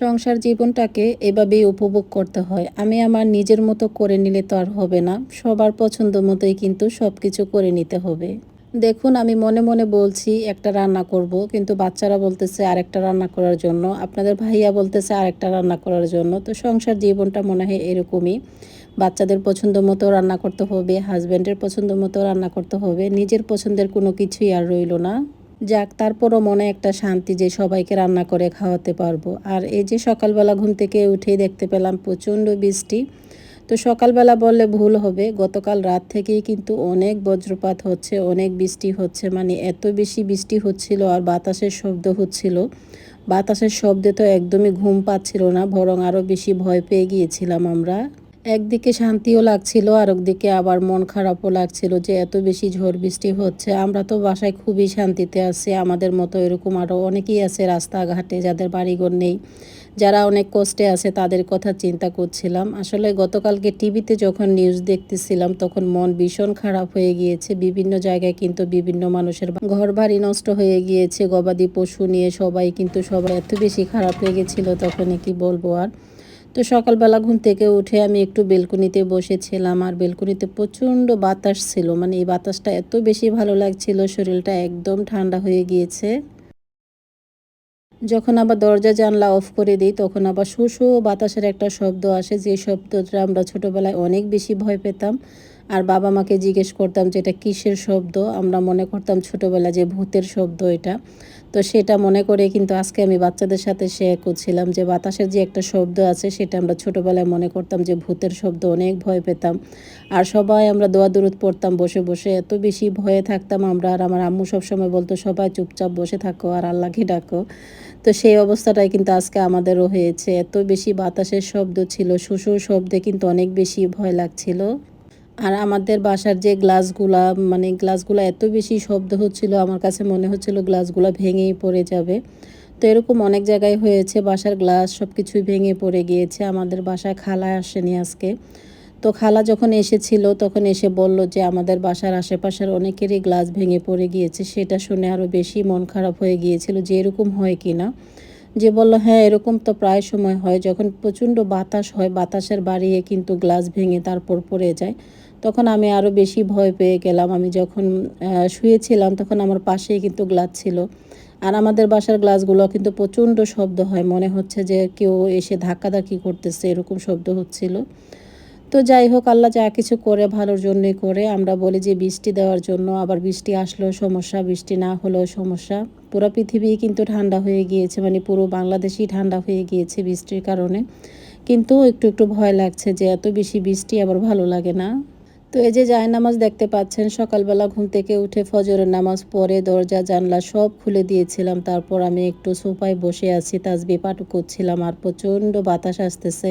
সংসার জীবনটাকে এভাবেই উপভোগ করতে হয়। আমি আমার নিজের মতো করে নিলে তো আর হবে না। সবার পছন্দ মতোই কিন্তু সব কিছু করে নিতে হবে। দেখুন, আমি মনে মনে বলছি, একটা রান্না করব, কিন্তু বাচ্চারা বলতেছে আরেকটা রান্না করার জন্য। আপনাদের ভাইয়া বলতেছে আরেকটা রান্না করার জন্য। তো সংসার জীবনটা মনে হয় এরকমই। বাচ্চাদের পছন্দ মতো রান্না করতে হবে হাজব্যান্ডের পছন্দ মতো রান্না করতে হবে, নিজের পছন্দের কোনো কিছুই আর রইল না। যাক, তারপরও মনে একটা শান্তি যে সবাইকে রান্না করে খাওয়াতে পারব। আর এই যে সকালবেলা ঘুম থেকে উঠেই দেখতে পেলাম প্রচণ্ড বৃষ্টি। তো সকালবেলা বললে ভুল হবে, গতকাল রাত থেকেই কিন্তু অনেক বজ্রপাত হচ্ছে, অনেক বৃষ্টি হচ্ছে। মানে এত বেশি বৃষ্টি হচ্ছিল আর বাতাসের শব্দ হচ্ছিল। বাতাসের শব্দে তো একদমই ঘুম পাচ্ছিল না, বরং আরও বেশি ভয় পেয়ে গিয়েছিলাম আমরা। একদিকে শান্তিও লাগছিল আর একদিকে আবার মন খারাপও লাগছিল যে এত বেশি ঝড় বৃষ্টি হচ্ছে। আমরা তো বাসায় খুবই শান্তিতে আছি, আমাদের মতো এরকম আরও অনেকেই আছে রাস্তাঘাটে যাদের বাড়িঘর নেই। যারা অনেক কষ্টে আছে তাদের কথা চিন্তা করছিলাম। আসলে গতকালকে টিভিতে যখন নিউজ দেখতেছিলাম তখন মন ভীষণ খারাপ হয়ে গিয়েছে। বিভিন্ন জায়গায় কিন্তু বিভিন্ন মানুষের ঘর বাড়ি নষ্ট হয়ে গিয়েছে, গবাদি পশু নিয়ে সবাই কিন্তু সবাই এত বেশি খারাপ হয়ে গেছিল তখনই কি বলব আর। তো সকালবেলা ঘুম থেকে উঠে আমি একটু বেলকুনিতে বসেছিলাম আর বেলকুনিতে প্রচণ্ড বাতাস ছিল। মানে এই বাতাসটা এত বেশি ভালো লাগছিল, শরীরটা একদম ঠান্ডা হয়ে গিয়েছে। যখন আবার দরজা জানলা অফ করে দিই, তখন আবার শু শু বাতাসের একটা শব্দ আসে। যে শব্দটা আমরা ছোটোবেলায় অনেক বেশি ভয় পেতাম। আর বাবা মাকে জিজ্ঞেস করতাম যে এটা কিসের শব্দ? আমরা মনে করতাম ছোটোবেলা যে ভূতের শব্দ এটা। তো সেটা মনে করে কিন্তু আজকে আমি বাচ্চাদের সাথে শেয়ার করছিলাম যে বাতাসের যে একটা শব্দ আছে সেটা আমরা ছোটোবেলায় মনে করতাম যে ভূতের শব্দ, অনেক ভয় পেতাম। আর সবাই আমরা দোয়া দূরত পড়তাম, বসে বসে এত বেশি ভয়ে থাকতাম আমরা। আর আমার আম্মু সবসময় বলতো, সবাই চুপচাপ বসে থাকো আর আল্লাহকে ডাকো। তো সেই অবস্থাটাই কিন্তু আজকে আমাদেরও হয়েছে। এত বেশি বাতাসের শব্দ ছিল শ্বশুর শব্দে কিন্তু অনেক বেশি ভয় লাগছিল। আর আমাদের বাসার যে গ্লাসগুলা মানে গ্লাসগুলো এত বেশি শব্দ হচ্ছিল, আমার কাছে মনে হচ্ছিল গ্লাসগুলো ভেঙেই পড়ে যাবে। তো এরকম অনেক জায়গায় হয়েছে, বাসার গ্লাস সব কিছুই ভেঙে পড়ে গিয়েছে, আমাদের বাসায় খালা আসেনি আজকে। তো খালা যখন এসেছিল, তখন এসে বলল যে আমাদের বাসার আশেপাশের অনেকেরই গ্লাস ভেঙে পড়ে গিয়েছে, সেটা শুনে আরও বেশি মন খারাপ হয়ে গিয়েছিল যে এরকম হয় কি না যে বলল হ্যাঁ এরকম তো প্রায় সময় হয়, যখন প্রচণ্ড বাতাস হয়, বাতাসের বাড়িয়ে কিন্তু গ্লাস ভেঙে তারপর পড়ে যায়। তখন আমি আরও বেশি ভয় পেয়ে গেলাম। আমি যখন শুয়েছিলাম তখন আমার পাশেই কিন্তু গ্লাস ছিল। আর আমাদের বাসার গ্লাসগুলো কিন্তু প্রচণ্ড শব্দ হয়। মনে হচ্ছে যে কেউ এসে ধাক্কাধাক্কি করতেছে, এরকম শব্দ হচ্ছিল। তো যাই হোক, আল্লাহ যা কিছু করে ভালোর জন্যই করে। আমরা বলি যে বৃষ্টি দেওয়ার জন্য আবার বৃষ্টি আসলেও সমস্যা, বৃষ্টি না হলেও সমস্যা। পুরো পৃথিবী কিন্তু ঠান্ডা হয়ে গিয়েছে মানে পুরো বাংলাদেশই ঠান্ডা হয়ে গিয়েছে বৃষ্টির কারণে। কিন্তু একটু একটু ভয় লাগছে যে এত বেশি বৃষ্টি আবার ভালো লাগে না। তো এই যে যায় নামাজ দেখতে পাচ্ছেন, সকালবেলা ঘুম থেকে উঠে ফজরের নামাজ পরে দরজা, জানলা সব খুলে দিয়েছিলাম। তারপর আমি একটু সোফায় বসে আছি, তাজবি পাঠ করছিলাম আর প্রচণ্ড বাতাস আসতেছে।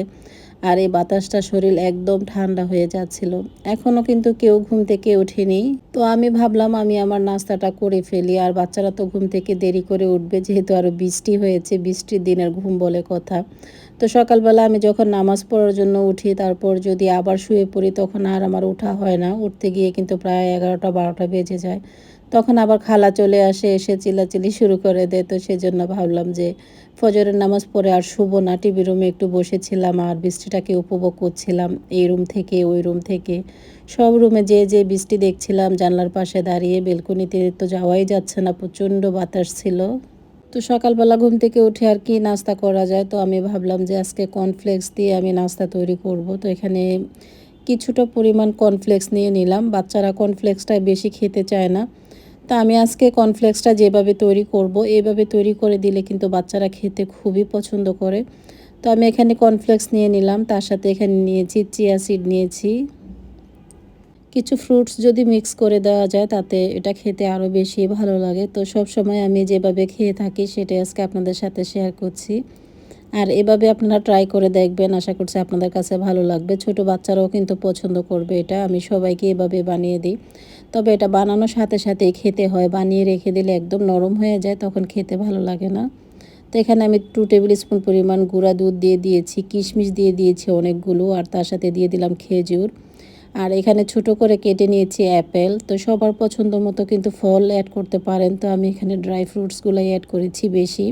আর এই বাতাসটা শরীর একদম ঠান্ডা হয়ে যাচ্ছিল। এখনও কিন্তু কেউ ঘুম থেকে ওঠেনি। তো আমি ভাবলাম, আমি আমার নাস্তাটা করে ফেলি। আর বাচ্চারা তো ঘুম থেকে দেরি করে উঠবে, যেহেতু আরও বৃষ্টি হয়েছে, বৃষ্টির দিনের ঘুম বলে কথা। তো সকালবেলা আমি যখন নামাজ পড়ার জন্য উঠি, তারপর যদি আবার শুয়ে পড়ি, তখন আর আমার ওঠা হয় না। উঠতে গিয়ে কিন্তু প্রায় এগারোটা, বারোটা বেজে যায়। তখন আবার খালা চলে আসে, এসে চিল্লাচিল্লি শুরু করে দেয়। তো সেজন্য ভাবলাম যে, ফজরের নামাজ পড়ে আর শুভ না। টিভি রুমে একটু বসেছিলাম আর বৃষ্টিটাকে উপভোগ করছিলাম। এই রুম থেকে, ওই রুম থেকে। সব রুমে যে যে বৃষ্টি দেখছিলাম, জানলার পাশে দাঁড়িয়ে, বেলকনিতে তো যাওয়াই যাচ্ছে না। প্রচণ্ড বাতাস ছিল। তো সকালবেলা ঘুম থেকে উঠে আর কি নাস্তা করা যায়। তো আমি ভাবলাম যে আজকে কর্নফ্লেক্স দিয়ে আমি নাস্তা তৈরি করব। তো এখানে কিছুটা পরিমাণ কর্নফ্লেক্স নিয়ে নিলাম। বাচ্চারা কর্নফ্লেক্সটা বেশি খেতে চায় না। তা আমি আজকে কর্নফ্লেক্সটা যেভাবে তৈরি করব, এইভাবে তৈরি করে দিলে কিন্তু বাচ্চারা খেতে খুবই পছন্দ করে। তো আমি এখানে কর্নফ্লেক্স নিয়ে নিলাম। তার সাথে এখানে নিয়েছি চিয়া সিড নিয়েছি। কিছু ফ্রুটস যদি মিক্স করে দেওয়া যায়, তাতে এটা খেতে আরও বেশি ভালো লাগে। তো সব সময় আমি যেভাবে খেয়ে থাকি, সেটাই আজকে আপনাদের সাথে শেয়ার করছি। আর এভাবে আপনারা ট্রাই করে দেখবেন, আশা করছি আপনাদের কাছে ভালো লাগবে। ছোট বাচ্চারাও কিন্তু পছন্দ করবে এটা, আমি সবাইকে এভাবে বানিয়ে দিই। তবে এটা বানানোর সাথে সাথেই খেতে হয়। বানিয়ে রেখে দিলে একদম নরম হয়ে যায়, তখন খেতে ভালো লাগে না। তো এখানে আমি টু টেবিল স্পুন পরিমাণ গুঁড়া দুধ দিয়ে দিয়েছি, কিশমিশ দিয়ে দিয়েছি অনেকগুলো, আর তার সাথে দিয়ে দিলাম খেজুর। আর এখানে ছোট করে কেটে নিয়েছি অ্যাপেল। তো সবার পছন্দ মতো কিন্তু ফল অ্যাড করতে পারেন। তো আমি এখানে ড্রাই ফ্রুটসগুলোই অ্যাড করেছি বেশি।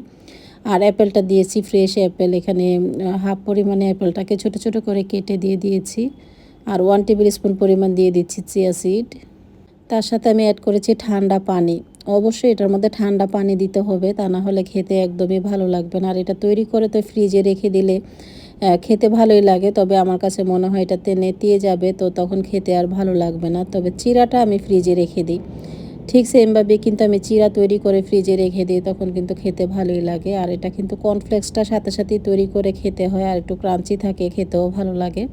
আর অ্যাপেলটা দিয়েছি ফ্রেশ অ্যাপেল এখানে হাফ পরিমাণে অ্যাপেলটাকে ছোট ছোট করে কেটে দিয়ে দিয়েছি। আর ওয়ান টেবিল স্পুন পরিমাণ দিয়ে দিচ্ছি চিয়া সিড তার সাথে আমি অ্যাড করেছি ঠান্ডা পানি। অবশ্যই এটার মধ্যে ঠান্ডা পানি দিতে হবে। তা না হলে খেতে একদমই ভালো লাগবে না। আর এটা তৈরি করে তো ফ্রিজে রেখে দিলে খেতে ভালোই লাগে, তবে আমার কাছে মনে হয় এটাতে নেতিয়ে যাবে, তো তখন খেতে আর ভালো লাগবে না। তবে চিরাটা আমি ফ্রিজে রেখে দিই। ঠিক সেমভাবে কিন্তু আমি চিরা তৈরি করে ফ্রিজে রেখে দিই, তখন কিন্তু খেতে ভালোই লাগে। আর এটা কিন্তু কর্নফ্লেক্সটা সাথে সাথেই তৈরি করে খেতে হয়, আর একটু ক্রাঞ্চি থাকে, খেতেও ভালো লাগে।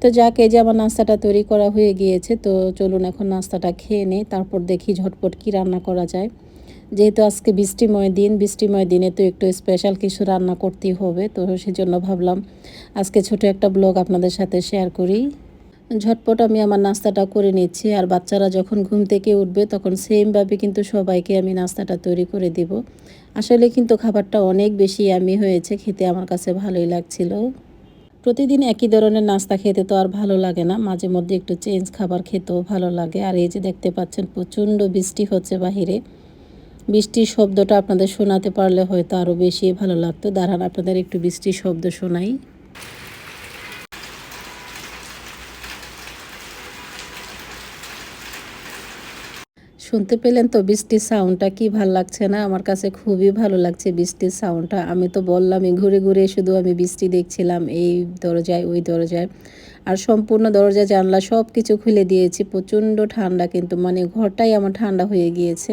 তো যাক, এই যে আমার নাস্তাটা তৈরি করা হয়ে গিয়েছে, তো চলুন এখন নাস্তাটা খেয়ে নেই, তারপর দেখি ঝটপট কী রান্না করা যায়। যেহেতু আজকে বৃষ্টিময় দিন, বৃষ্টিময় দিনে তো একটু স্পেশাল কিছু রান্না করতেই হবে, তো সেজন্য ভাবলাম আজকে ছোট একটা ব্লগ আপনাদের সাথে শেয়ার করি। ঝটপট আমি আমার নাস্তাটা করে নিচ্ছি, আর বাচ্চারা যখন ঘুম থেকে উঠবে তখন সেমভাবে কিন্তু সবাইকে আমি নাস্তাটা তৈরি করে দিব। আসলে কিন্তু খাবারটা অনেক বেশি আমি হয়েছে, খেতে আমার কাছে ভালোই লাগছিল। প্রতিদিন একই ধরনের নাস্তা খেতে তো আর ভালো লাগে না, মাঝে মধ্যে একটু চেঞ্জ খাবার খেতেও ভালো লাগে, আর এই যে দেখতে পাচ্ছেন প্রচণ্ড বৃষ্টি হচ্ছে বাহিরে। বৃষ্টির শব্দটা আপনাদের শোনাতে পারলে হয়তো আরও বেশি ভালো লাগতো। দাঁড়ান, আপনাদের একটু বৃষ্টির শব্দ শোনাই। শুনতে পেলেন তো বৃষ্টির সাউন্ডটা কি ভালো লাগছে না? আমার কাছে খুবই ভালো লাগছে বৃষ্টির সাউন্ডটা আমি তো বললামই, ঘুরে ঘুরে শুধু আমি বৃষ্টি দেখছিলাম, এই দরজায়, ওই দরজায়। আর সম্পূর্ণ দরজা, জানলা সব কিছু খুলে দিয়েছি। প্রচণ্ড ঠান্ডা কিন্তু মানে ঘরটাই আমার ঠান্ডা হয়ে গিয়েছে।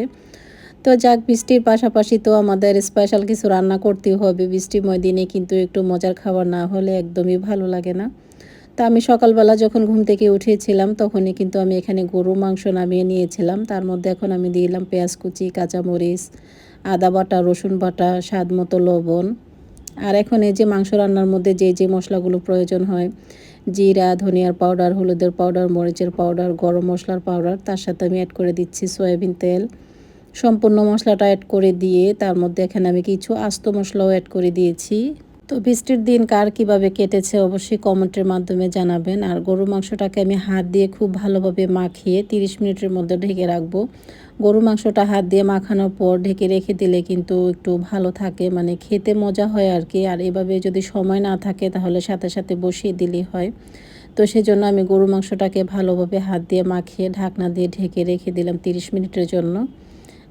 তো যাক, বৃষ্টির পাশাপাশি তো আমাদের স্পেশাল কিছু রান্না করতেই হবে। বৃষ্টিময় দিনে কিন্তু একটু মজার খাবার না হলে একদমই ভালো লাগে না। তা আমি সকালবেলা যখন ঘুম থেকে উঠেছিলাম, তখনই কিন্তু আমি এখানে গরু মাংস নামিয়ে নিয়েছিলাম। তার মধ্যে এখন আমি দিলাম পেঁয়াজ কুচি, কাঁচামরিচ, আদা বাটা, রসুন বাটা, স্বাদ মতো লবণ। আর এখন এই যে মাংস রান্নার মধ্যে যে যে মশলাগুলো প্রয়োজন হয়, জিরা, ধনিয়ার পাউডার হলুদের পাউডার মরিচের পাউডার গরম মশলার পাউডার তার সাথে আমি অ্যাড করে দিচ্ছি সয়াবিন তেল। সম্পূর্ণ মশলাটা অ্যাড করে দিয়ে তার মধ্যে এখানে আমি কিছু আস্ত মশলাও অ্যাড করে দিয়েছি। তো বৃষ্টির দিন কার কীভাবে কেটেছে অবশ্যই কমেন্টের মাধ্যমে জানাবেন। আর গরু মাংসটাকে আমি হাত দিয়ে খুব ভালোভাবে মাখিয়ে 30 মিনিটের মধ্যে ঢেকে রাখব। গরু মাংসটা হাত দিয়ে মাখানোর পর ঢেকে রেখে দিলে কিন্তু একটু ভালো থাকে মানে খেতে মজা হয় আর কি। আর এভাবে যদি সময় না থাকে তাহলে সাথে সাথে বসিয়ে দিলেই হয়। তো সেজন্য আমি গরু মাংসটাকে ভালোভাবে হাত দিয়ে মাখিয়ে ঢাকনা দিয়ে ঢেকে রেখে দিলাম 30 মিনিটের জন্য।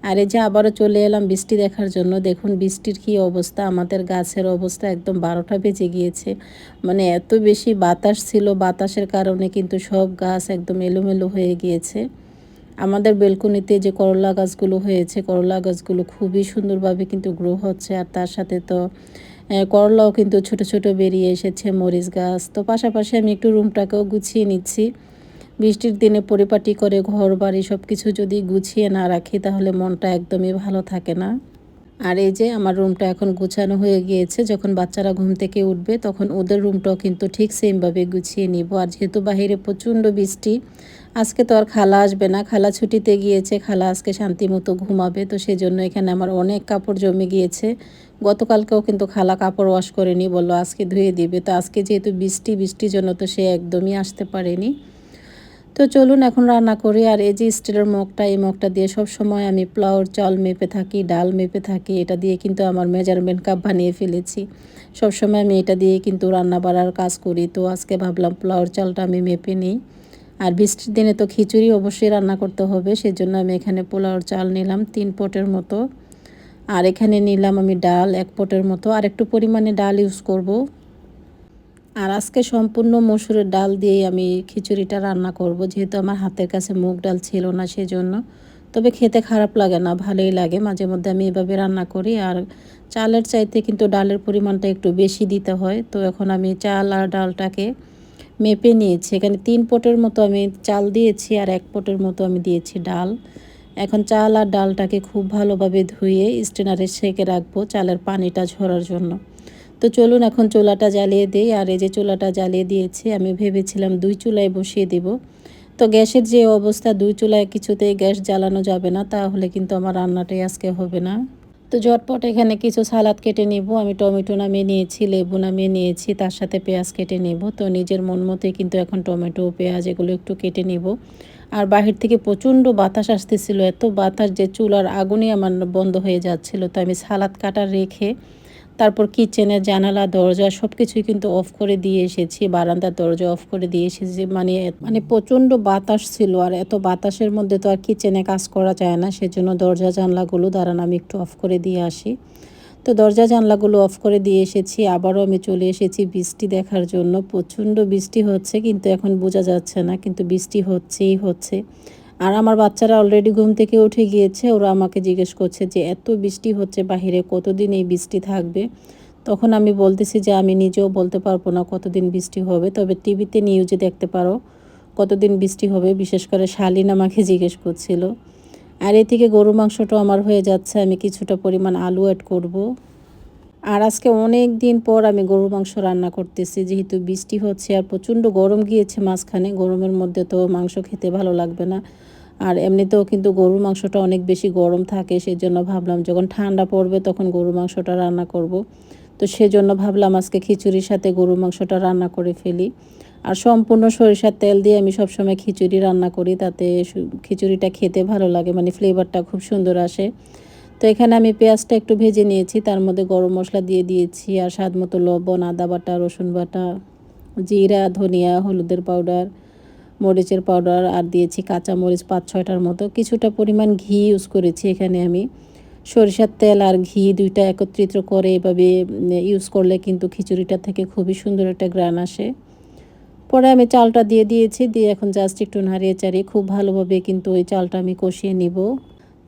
আর এই যে আবারও চলে এলাম বৃষ্টি দেখার জন্য, দেখুন বৃষ্টির কি অবস্থা, আমাদের গাছের অবস্থা একদম বারোটা বেজে গিয়েছে। মানে এত বেশি বাতাস ছিল, বাতাসের কারণে কিন্তু সব গাছ একদম এলোমেলো হয়ে গিয়েছে। আমাদের বেলকনিতে যে করলা গাছগুলো হয়েছে, করলা গাছগুলো খুবই সুন্দরভাবে কিন্তু গ্রো হচ্ছে, আর তার সাথে তো করলাও কিন্তু ছোট ছোট বেরিয়ে এসেছে, মরিচ গাছ। তো পাশাপাশি আমি একটু রুমটাকেও গুছিয়ে নিচ্ছি। বৃষ্টির দিনে পরিপাটি করে ঘর বাড়ি সব কিছু যদি গুছিয়ে না রাখি, তাহলে মনটা একদমই ভালো থাকে না। আর এই যে আমার রুমটা এখন গুছানো হয়ে গিয়েছে, যখন বাচ্চারা ঘুম থেকে উঠবে, তখন ওদের রুমটাও কিন্তু ঠিক সেমভাবে গুছিয়ে নিব। আর যেহেতু বাহিরে প্রচণ্ড বৃষ্টি, আজকে তো আর খালা আসবে না। খালা ছুটিতে গিয়েছে, খালা আজকে শান্তি মতো ঘুমাবে, তো সেজন্য এখানে আমার অনেক কাপড় জমে গিয়েছে। গতকালকেও কিন্তু খালা কাপড় ওয়াশ করেনি, বলল আজকে ধুয়ে দিবে। তো আজকে যেহেতু বৃষ্টি, বৃষ্টির জন্য তো সে একদমই আসতে পারেনি। তো চলুন এখন রান্না করি। আর এই যে স্টিলের মগটা, এই মগটা দিয়ে সব সময় আমি প্লাউর চাল মেপে থাকি, ডাল মেপে থাকি। এটা দিয়ে কিন্তু আমার মেজারমেন্ট কাপ বানিয়ে ফেলেছি। সব সময় আমি এটা দিয়ে কিন্তু রান্না বাড়ার কাজ করি। তো আজকে ভাবলাম প্লাউর চালটা আমি মেপে নিই। আর বৃষ্টির দিনে তো খিচুড়ি অবশ্যই রান্না করতে হবে, সেজন্য আমি এখানে পোলাওর চাল নিলাম তিন পটের মতো। আর এখানে নিলাম আমি ডাল এক পটের মতো। আর একটু পরিমাণে ডাল ইউজ করব। আর আজকে সম্পূর্ণ মসুরের ডাল দিয়েই আমি খিচুড়িটা রান্না করব। যেহেতু আমার হাতের কাছে মুগ ডাল ছিল না সেজন্য। তবে খেতে খারাপ লাগে না, ভালোই লাগে। মাঝে মধ্যে আমি এভাবে রান্না করি। আর চালের চাইতে কিন্তু ডালের পরিমাণটা একটু বেশি দিতে হয়। তো এখন আমি চাল আর ডালটাকে মেপে নিয়েছি। এখানে তিন পটের মতো আমি চাল দিয়েছি আর এক পটের মতো আমি দিয়েছি ডাল। এখন চাল আর ডালটাকে খুব ভালোভাবে ধুয়ে স্টেনারে সেঁকে রাখব চালের পানিটা ঝরার জন্য। তো চলুন এখন চুলাটা জ্বালিয়ে দিই, আর এই যে চুলাটা জ্বালিয়ে দিয়েছি, আমি ভেবেছিলাম দুই চুলায় বসিয়ে দিব। তো গ্যাসের যে অবস্থা, দুই চুলায় কিছুতেই গ্যাস জ্বালানো যাবে না, তাহলে কিন্তু আমার রান্নাটাই আজকে হবে না। তো ঝটপট এখানে কিছু সালাদ কেটে নিব, আমি টমেটো নামিয়ে নিয়েছি, লেবু নামিয়ে নিয়েছি, তার সাথে পেঁয়াজ কেটে নেব। তো নিজের মন মতোই কিন্তু এখন টমেটো, পেঁয়াজ এগুলো একটু কেটে নিব। আর বাহির থেকে প্রচণ্ড বাতাস আসতেছিল, এত বাতাস যে চুলার আগুনই আমার বন্ধ হয়ে যাচ্ছিল। তো আমি সালাদ কাটা রেখে তারপর কিচেনের জানালা, দরজা সব কিছুই কিন্তু অফ করে দিয়ে এসেছি, বারান্দার দরজা অফ করে দিয়ে এসেছি মানে মানে প্রচণ্ড বাতাস ছিল আর এত বাতাসের মধ্যে তো আর কিচেনে কাজ করা যায় না, সেজন্য দরজা জানলাগুলো দাঁড়ান আমি একটু অফ করে দিয়ে আসি। তো দরজা জানলাগুলো অফ করে দিয়ে এসেছি, আবারও আমি চলে এসেছি বৃষ্টি দেখার জন্য, প্রচণ্ড বৃষ্টি হচ্ছে কিন্তু এখন বোঝা যাচ্ছে না, কিন্তু বৃষ্টি হচ্ছেই হচ্ছে। আর আমার বাচ্চারা অলরেডি ঘুম থেকে উঠে গিয়েছে, ওরা আমাকে জিজ্ঞেস করছে যে, এত বৃষ্টি হচ্ছে বাহিরে, কতদিন এই বৃষ্টি থাকবে? তখন আমি বলতেছি যে, আমি নিজেও বলতে পারব না কতদিন বৃষ্টি হবে। তবে টিভিতে নিউজে দেখতে পারো কতদিন বৃষ্টি হবে, বিশেষ করে শালিন আমাকে জিজ্ঞেস করছিল। আর এ থেকে গরু মাংসটা আমার হয়ে যাচ্ছে, আমি কিছুটা পরিমাণ আলু অ্যাড করব। আর আজকে অনেক দিন পর আমি গরু মাংস রান্না করতেছি। যেহেতু বৃষ্টি হচ্ছে আর প্রচণ্ড গরম গিয়েছে মাঝখানে, গরমের মধ্যে তো মাংস খেতে ভালো লাগবে না। আর এমনিতেও কিন্তু গরুর মাংসটা অনেক বেশি গরম থাকে সেই জন্য ভাবলাম যখন ঠান্ডা পড়বে তখন গরুর মাংসটা রান্না করব। তো সেজন্য ভাবলাম আজকে খিচুড়ির সাথে গরুর মাংসটা রান্না করে ফেলি। আর সম্পূর্ণ সরিষার তেল দিয়ে আমি সবসময় খিচুড়ি রান্না করি, তাতে খিচুড়িটা খেতে ভালো লাগে মানে ফ্লেভারটা খুব সুন্দর আসে। তো এখানে আমি পেঁয়াজটা একটু ভেজে নিয়েছি। তার মধ্যে গরম মশলা দিয়ে দিয়েছি আর স্বাদ মতো লবণ, আদা বাটা, রসুন বাটা, জিরা, ধনিয়া, হলুদের পাউডার, মরিচের পাউডার আর দিয়েছি কাঁচা মরিচ পাঁচ ছয়টার মতো। কিছুটা পরিমাণ ঘি ইউজ করেছি এখানে আমি। সরিষার তেল আর ঘি দুইটা একত্রিত করে এভাবে ইউজ করলে কিন্তু খিচুড়িটা থেকে খুবই সুন্দর একটা গ্রান আসে। পরে আমি চালটা দিয়ে দিয়েছি। দিয়ে এখন জাস্ট একটু নাড়িয়ে চাড়িয়ে খুব ভালোভাবে কিন্তু ওই চালটা আমি কষিয়ে নিব।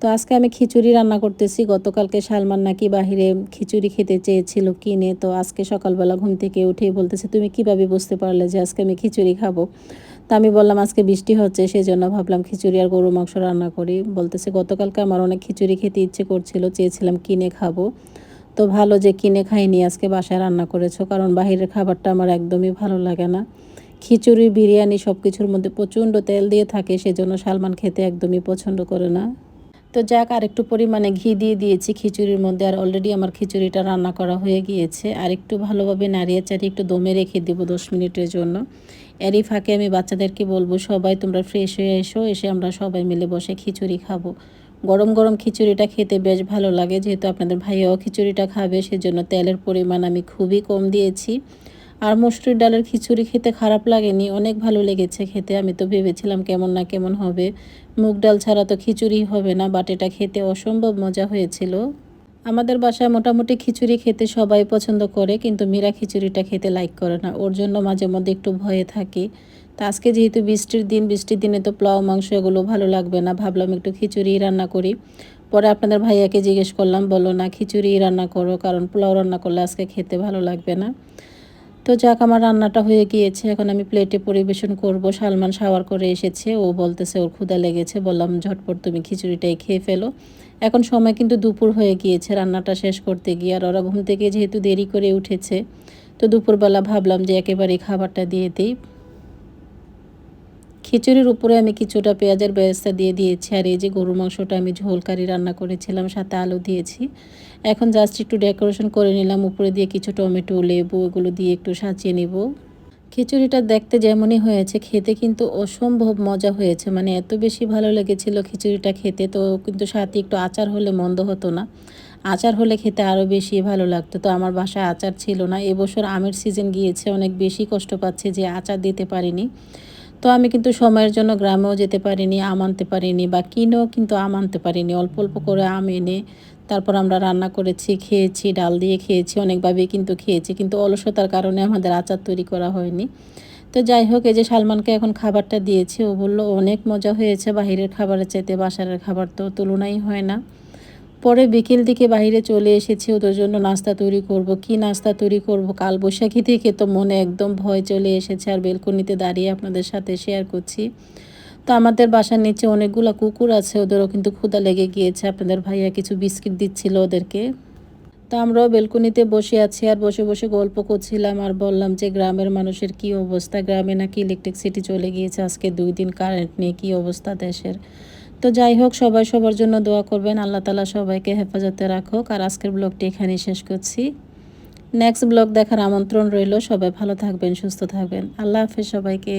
তো আজকে আমি খিচুড়ি রান্না করতেছি। গতকালকে সালমান নাকি বাহিরে খিচুড়ি খেতে চেয়েছিল কিনে। তো আজকে সকালবেলা ঘুম থেকে উঠেই বলতেছে, তুমি কীভাবে বুঝতে পারলে যে আজকে আমি খিচুড়ি খাব? তা আমি বললাম, আজকে বৃষ্টি হচ্ছে সেই জন্য ভাবলাম খিচুড়ি আর গরু মাংস রান্না করি। বলতেছে, গতকালকে আমার অনেক খিচুড়ি খেতে ইচ্ছে করছিল, চেয়েছিলাম কিনে খাব। তো ভালো যে কিনে খাইনি, আজকে বাসায় রান্না করেছ, কারণ বাহিরের খাবারটা আমার একদমই ভালো লাগে না। খিচুড়ি, বিরিয়ানি সব কিছুর মধ্যে প্রচণ্ড তেল দিয়ে থাকে, সেজন্য সালমান খেতে একদমই পছন্দ করে না। তো যাক, আর একটু পরিমাণে ঘি দিয়ে দিয়েছি খিচুড়ির মধ্যে। আর অলরেডি আমার খিচুড়িটা রান্না করা হয়ে গিয়েছে। আর একটু ভালোভাবে নাড়িয়ে চাড়িয়ে একটু দমে রেখে দেবো দশ মিনিটের জন্য। এরই ফাঁকে আমি বাচ্চাদেরকে বলব, সবাই তোমরা ফ্রেশ হয়ে এসো, এসে আমরা সবাই মিলে বসে খিচুড়ি খাব। গরম গরম খিচুড়িটা খেতে বেশ ভালো লাগে, যেহেতু আপনাদের ভাইয়াও খিচুড়িটা খাবে, সেজন্য তেলের পরিমাণ আমি খুবই কম দিয়েছি। আর মসুরির ডালের খিচুড়ি খেতে খারাপ লাগেনি, অনেক ভালো লেগেছে খেতে। আমি তো ভেবেছিলাম কেমন না কেমন হবে। মুগ ডাল ছাড়া তো খিচুড়ি হবে না বাট এটা খেতে অসম্ভব মজা হয়েছিল। আমাদের বাসায় মোটামুটি খিচুড়ি খেতে সবাই পছন্দ করে, কিন্তু মীরা খিচুড়িটা খেতে লাইক করে না। ওর জন্য মাঝে মধ্যে একটু ভয়ে থাকি। তা আজকে যেহেতু বৃষ্টির দিন, বৃষ্টির দিনে তো পোলাও, মাংস এগুলো ভালো লাগবে না। ভাবলাম একটু খিচুড়ি রান্না করি। পরে আপনাদের ভাইয়াকে জিজ্ঞেস করলাম বলো না খিচুড়ি রান্না করো, কারণ পোলাও রান্না করলে আজকে খেতে ভালো লাগবে না। তো যাক, আমার রান্নাটা হয়ে গিয়েছে। এখন আমি প্লেটে পরিবেশন করব। সালমান শাওয়ার করে এসেছে। ও বলতেছে, ওর ক্ষুদা লেগেছে। বললাম, ঝটপট তুমি খিচুড়িটাই খেয়ে ফেলো। এখন সময় কিন্তু দুপুর হয়ে গিয়েছে রান্নাটা শেষ করতে গিয়ে। আর ওরা ঘুম থেকে যেহেতু দেরি করে উঠেছে, তো দুপুরবেলা ভাবলাম যে একেবারে খাবারটা দিয়ে দিই। খিচুড়ির উপরে আমি কিছুটা পেঁয়াজের ব্যবস্থা দিয়ে দিয়েছি আর এই যে গরু মাংসটা আমি ঝোল কারি রান্না করেছিলাম, সাথে আলু দিয়েছি। এখন জাস্ট একটু ডেকোরেশন করে নিলাম, উপরে দিয়ে কিছু টমেটো, লেবু, এগুলো দিয়ে একটু সাজিয়ে নিব। খিচুড়িটা দেখতে যেমনই হয়েছে, খেতে কিন্তু অসম্ভব মজা হয়েছে মানে এত বেশি ভালো লেগেছিল খিচুড়িটা খেতে, তো কিন্তু সাথে একটু আচার হলে মন্দ হতো না। আচার হলে খেতে আরও বেশি ভালো লাগতো, তো আমার বাসায় আচার ছিল না। এবছর আমের সিজন গিয়েছে, অনেক বেশি কষ্ট পাচ্ছে যে আচার দিতে পারিনি। তো আমি কিন্তু সময়ের জন্য গ্রামেও যেতে পারিনি, আম আনতে পারিনি বা কিনেও কিন্তু আম আনতে পারিনি। অল্প অল্প করে আম এনে তারপর আমরা রান্না করেছি, খেয়েছি, ডাল দিয়ে খেয়েছি, অনেকভাবেই কিন্তু খেয়েছি, কিন্তু অলসতার কারণে আমাদের আচার তৈরি করা হয়নি। তো যাই হোক, এই যে সালমানকে এখন খাবারটা দিয়েছি, ও বলল, অনেক মজা হয়েছে, বাহিরের খাবারের চাইতে বাসারের খাবার তো তুলনাই হয় না। পরে বিকেল দিকে বাইরে চলে এসেছি, ওদের জন্য নাস্তা তৈরি করব। কি নাস্তা তৈরি করব? কাল বৈশাখী থেকে তো মনে একদম ভয় চলে এসেছে, আর বেলকনিতে দাঁড়িয়ে আপনাদের সাথে শেয়ার করছি। তো আমাদের বাসার নিচে অনেকগুলো কুকুর আছে, ওদেরও কিন্তু ক্ষুদা লেগে গিয়েছে। আপনাদের ভাইয়া কিছু বিস্কিট দিচ্ছিল ওদেরকে। তো আমরাও বেলকনিতে বসে আছি, আর বসে বসে গল্প করছিলাম, আর বললাম যে গ্রামের মানুষের কি অবস্থা? গ্রামে নাকি ইলেকট্রিসিটি চলে গিয়েছে, আজকে দুই দিন কারেন্ট নেই, কী অবস্থা দেশের? তো যাই হোক, সবাই সবার জন্য দোয়া করবেন। আল্লাহ তালা সবাইকে হেফাজতে রাখুক। আর আজকের ব্লগটি এখানেই শেষ করছি। নেক্সট ব্লগ দেখার আমন্ত্রণ রইল। সবাই ভালো থাকবেন, সুস্থ থাকবেন। আল্লাহ হাফেজ সবাইকে।